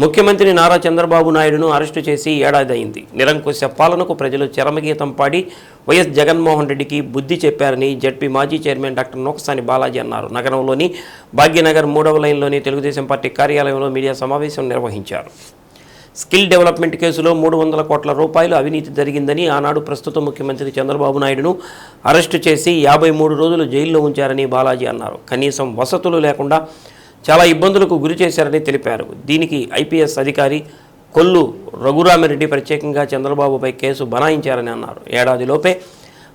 ముఖ్యమంత్రి నారా చంద్రబాబు నాయుడును అరెస్టు చేసి ఏడాది అయింది నిరంకుశ పాలనకు ప్రజలు చరమగీతం పాడి వైఎస్ జగన్మోహన్ రెడ్డికి బుద్ధి చెప్పారని జడ్పీ మాజీ చైర్మన్ డాక్టర్ నోకసాని బాలాజీ అన్నారు. నగరంలోని భాగ్యనగర్ మూడవ లైన్లోని తెలుగుదేశం పార్టీ కార్యాలయంలో మీడియా సమావేశం నిర్వహించారు. స్కిల్ డెవలప్మెంట్ కేసులో మూడు వందల కోట్ల రూపాయలు అవినీతి జరిగిందని ఆనాడు ప్రస్తుత ముఖ్యమంత్రి చంద్రబాబు నాయుడును అరెస్టు చేసి యాభై మూడు రోజులు జైల్లో ఉంచారని బాలాజీ అన్నారు. కనీసం వసతులు లేకుండా చాలా ఇబ్బందులకు గురి చేశారని తెలిపారు. దీనికి ఐపీఎస్ అధికారి కొల్లు రఘురామిరెడ్డి ప్రత్యేకంగా చంద్రబాబుపై కేసు బనాయించారని అన్నారు. ఏడాదిలోపే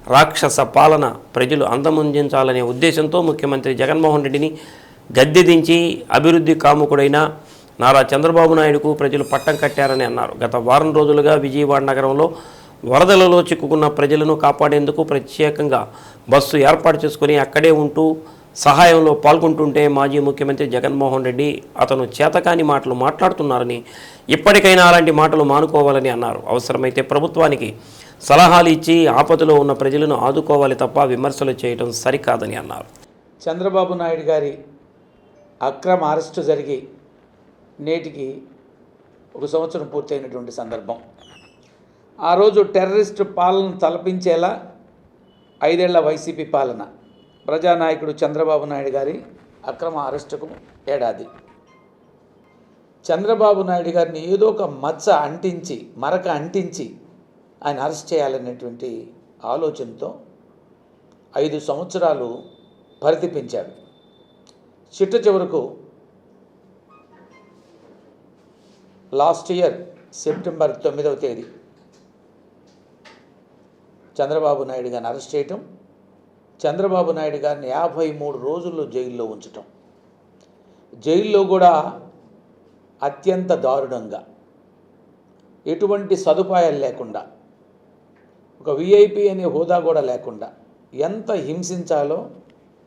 రాక్షస పాలన ప్రజలు అందముందించాలనే ఉద్దేశంతో ముఖ్యమంత్రి జగన్మోహన్ రెడ్డిని గద్దె దించి అభివృద్ధి కాముకుడైన నారా చంద్రబాబు నాయుడుకు ప్రజలు పట్టం కట్టారని అన్నారు. గత వారం రోజులుగా విజయవాడ నగరంలో వరదలలో చిక్కుకున్న ప్రజలను కాపాడేందుకు ప్రత్యేకంగా బస్సు ఏర్పాటు చేసుకుని అక్కడే ఉంటూ సహాయంలో పాల్గొంటుంటే మాజీ ముఖ్యమంత్రి జగన్మోహన్ రెడ్డి అతను చేతకాని మాటలు మాట్లాడుతున్నారని ఇప్పటికైనా అలాంటి మాటలు మానుకోవాలని అన్నారు. అవసరమైతే ప్రభుత్వానికి సలహాలు ఇచ్చి ఆపదలో ఉన్న ప్రజలను ఆదుకోవాలి తప్ప విమర్శలు చేయడం సరికాదని అన్నారు. చంద్రబాబు నాయుడు గారి అక్రమ అరెస్టు జరిగి నేటికి ఒక సంవత్సరం పూర్తయినటువంటి సందర్భం. ఆ రోజు టెర్రరిస్ట్ పాలన తలపించేలా ఐదేళ్ళ వైసీపీ పాలన. ప్రజానాయకుడు చంద్రబాబు నాయుడు గారి అక్రమ అరెస్టుకు ఏడాది. చంద్రబాబు నాయుడు గారిని ఏదో ఒక మచ్చ అంటించి మరక అంటించి ఆయన అరెస్ట్ చేయాలనేటువంటి ఆలోచనతో ఐదు సంవత్సరాలు పరితిపించాడు. చిట్ట చివరకు లాస్ట్ ఇయర్ సెప్టెంబర్ తొమ్మిదవ తేదీ చంద్రబాబు నాయుడు గారిని అరెస్ట్ చేయటం చంద్రబాబు నాయుడు గారిని యాభై మూడు రోజుల్లో జైల్లో ఉంచటం. జైల్లో కూడా అత్యంత దారుణంగా. ఎటువంటి సదుపాయాలు లేకుండా ఒక విఐపి అనే హోదా కూడా లేకుండా ఎంత హింసించాలో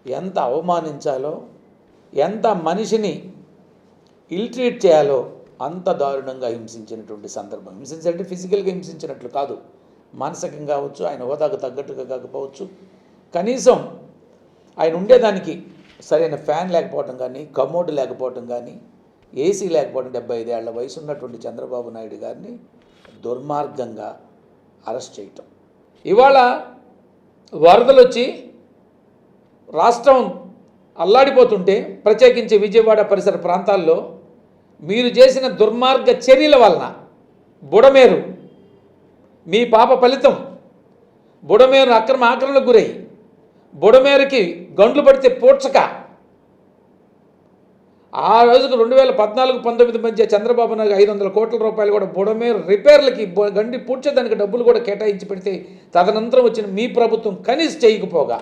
ఎంత అవమానించాలో ఎంత మనిషిని ఇల్ట్రీట్ చేయాలో అంత దారుణంగా హింసించినటువంటి సందర్భం. హింసించాలంటే ఫిజికల్గా హింసించినట్లు కాదు. మానసికంగా కావచ్చు ఆయన హోదాకు తగ్గట్టుగా కాకపోవచ్చు కనీసం ఆయన ఉండేదానికి సరైన ఫ్యాన్ లేకపోవటం కానీ కమోడ్ లేకపోవటం కానీ ఏసీ లేకపోవడం డెబ్బై ఐదేళ్ళ వయసు ఉన్నటువంటి చంద్రబాబు నాయుడు గారిని దుర్మార్గంగా అరెస్ట్ చేయటం. ఇవాళ వరదలు వచ్చి రాష్ట్రం అల్లాడిపోతుంటే ప్రత్యేకించి విజయవాడ పరిసర ప్రాంతాల్లో మీరు చేసిన దుర్మార్గ చర్యల వలన బుడమేరు మీ పాప ఫలితం బుడమేరు అక్రమ ఆక్రమణకు గురై బుడమేరకి గండ్లు పడితే పూడ్చక. ఆ రోజుకు రెండు వేల పద్నాలుగు పంతొమ్మిది మధ్య చంద్రబాబు నాయుడు ఐదు వందల కోట్ల రూపాయలు కూడా బుడమేరు రిపేర్లకి గండి పూడ్చేదానికి డబ్బులు కూడా కేటాయించి పెడితే తదనంతరం వచ్చిన మీ ప్రభుత్వం కనీస చేయకపోగా.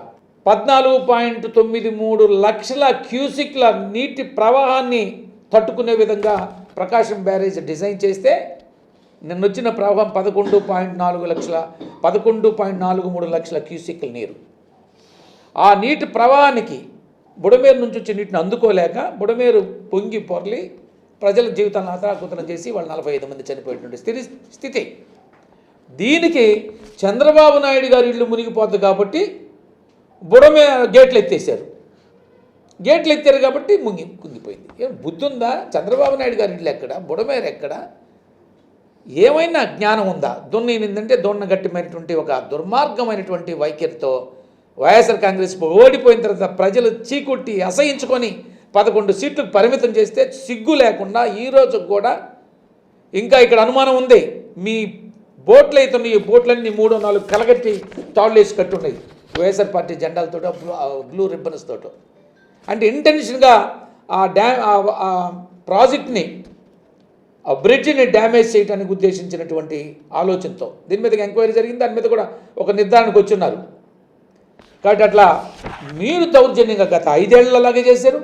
పద్నాలుగు పాయింట్ తొమ్మిది మూడు లక్షల క్యూసిక్ల నీటి ప్రవాహాన్ని తట్టుకునే విధంగా ప్రకాశం బ్యారేజ్ డిజైన్ చేస్తే నిన్న వచ్చిన ప్రవాహం పదకొండు పాయింట్ నాలుగు లక్షల పదకొండు పాయింట్ నాలుగు మూడు లక్షల క్యూసిక్ల నీరు. ఆ నీటి ప్రవాహానికి బుడమేరు నుంచి వచ్చే నీటిని అందుకోలేక బుడమేరు పొంగి పొరలి ప్రజల జీవితాలను అతరాకుతలం చేసి వాళ్ళు నలభై ఐదు మంది చనిపోయేటువంటి స్థితి స్థితి. దీనికి చంద్రబాబు నాయుడు గారి ఇల్లు మునిగిపోద్ది కాబట్టి బుడమే గేట్లు ఎత్తేసారు గేట్లు ఎత్తారు కాబట్టి ముంగి కుంగిపోయింది. ఏం బుద్ధి ఉందా? చంద్రబాబు నాయుడు గారి ఇల్లు ఎక్కడ? బుడమేరు ఎక్కడ? ఏమైనా జ్ఞానం ఉందా? దున్నిందంటే దొన్న గట్టిమైనటువంటి ఒక దుర్మార్గమైనటువంటి వైఖరితో వైఎస్ఆర్ కాంగ్రెస్ ఓడిపోయిన తర్వాత ప్రజలు చీకొట్టి అసహించుకొని పదకొండు సీట్లు పరిమితం చేస్తే సిగ్గు లేకుండా ఈ కూడా ఇంకా ఇక్కడ అనుమానం ఉంది. మీ బోట్లు అవుతున్న ఈ బోట్లన్నీ మూడో నాలుగు కలగట్టి తాళ్ళు వేసి కట్టున్నాయి. వైఎస్ఆర్ పార్టీ జెండాలతో బ్లూ రిబ్బన్స్ తోటో. అంటే ఇంటెన్షన్గా ఆ డ్యామ్ ఆ ప్రాజెక్ట్ని ఆ బ్రిడ్జిని డ్యామేజ్ చేయడానికి ఉద్దేశించినటువంటి ఆలోచనతో. దీని మీద ఎంక్వైరీ జరిగింది దాని మీద కూడా ఒక నిర్ధారణకు వచ్చున్నారు కాబట్టి అట్లా మీరు దౌర్జన్యంగా గత ఐదేళ్ళ అలాగే చేశారు.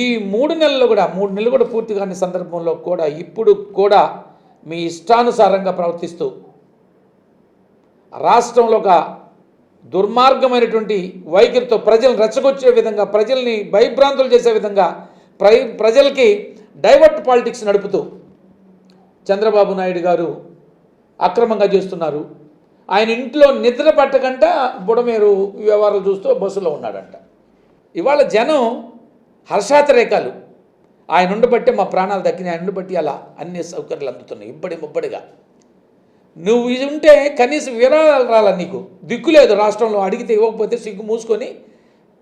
ఈ మూడు నెలలు కూడా మూడు నెలలు కూడా పూర్తి కాని సందర్భంలో కూడా ఇప్పుడు కూడా మీ ఇష్టానుసారంగా ప్రవర్తిస్తూ రాష్ట్రంలో ఒక దుర్మార్గమైనటువంటి వైఖరితో ప్రజలను రెచ్చగొచ్చే విధంగా ప్రజల్ని భయభ్రాంతులు చేసే విధంగా ప్రై ప్రజలకి డైవర్ట్ పాలిటిక్స్ నడుపుతూ చంద్రబాబు నాయుడు గారు అక్రమంగా చేస్తున్నారు. ఆయన ఇంట్లో నిద్ర పట్టకంట బుడమేరు వ్యవహారాలు చూస్తూ బస్సులో ఉన్నాడంట. ఇవాళ జనం హర్షాతిరేకాలు. ఆయన ఉండబట్టే మా ప్రాణాలు దక్కిన ఆయన ఉండబట్టి అలా అన్ని సౌకర్యాలు అందుతున్నాయి ఇబ్బడి ముబ్బడిగా. నువ్వు ఇది ఉంటే కనీసం విరాళాలు రాలా నీకు. దిక్కు లేదు రాష్ట్రంలో అడిగితే ఇవ్వకపోతే సిగ్గు మూసుకొని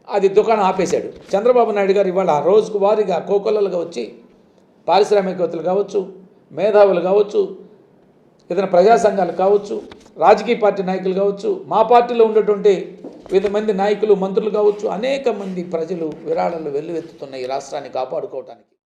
అది దుకాణం ఆపేశాడు. చంద్రబాబు నాయుడు గారు ఇవాళ రోజుకు వారీగా కోకొల్లలుగా వచ్చి పారిశ్రామికవేత్తలు కావచ్చు మేధావులు కావచ్చు ఏదైనా ప్రజా సంఘాలు కావచ్చు రాజకీయ పార్టీ నాయకులు కావచ్చు మా పార్టీలో ఉన్నటువంటి వివిధ మంది నాయకులు మంత్రులు కావచ్చు అనేక మంది ప్రజలు విరాళాలు వెల్లువెత్తుతున్నాయి ఈ రాష్ట్రాన్ని కాపాడుకోవటానికి.